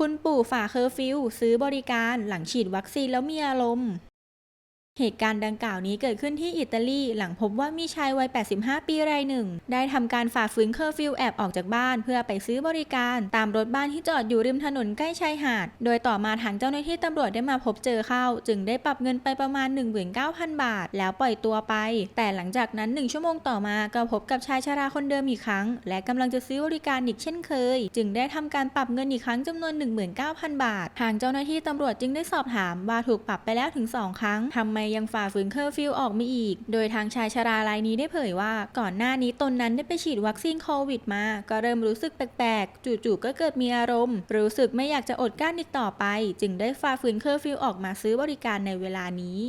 คุณปู่ฝ่าเคอร์ฟิวซื้อบริการหลังฉีดวัคซีนแล้วมีอารมณ์ เหตุการณ์ดังกล่าวนี้เกิดขึ้นที่อิตาลีหลังพบว่ามีชายวัย 85 ปีรายหนึ่ง ได้ทำการฝ่าฝืนเคอร์ฟิวแอบออกจากบ้าน เพื่อไปซื้อบริการ ตามรถบ้านที่จอดอยู่ริมถนนใกล้ชายหาด โดยต่อมาทางเจ้าหน้าที่ตำรวจได้มาพบเจอเข้า จึงได้ปรับเงินไปประมาณ 19,000 บาท แล้วปล่อยตัวไป แต่หลังจากนั้น 1 ชั่วโมงต่อมาก็พบกับชายชราคนเดิมอีกครั้ง และกำลังจะซื้อบริการอีกเช่นเคย จึงได้ทำการปรับเงินอีกครั้งจำนวน 19,000 บาท ทางเจ้าหน้าที่ตำรวจจึงได้สอบถามว่าถูกปรับไปแล้วถึง 2 ครั้งทำไมยังฝ่าฝืนเคอร์ฟิวออกมาอีก โดยทางชายชรารายนี้ได้เผยว่าก่อนหน้านี้ตนนั้นได้ไปฉีดวัคซีนโควิดมา ก็เริ่มรู้สึกแปลกๆ จู่ๆก็เกิดมีอารมณ์ รู้สึกไม่อยากจะอดกั้นอีกต่อไป จึงได้ฝ่าฝืนเคอร์ฟิวออกมาซื้อบริการในเวลานี้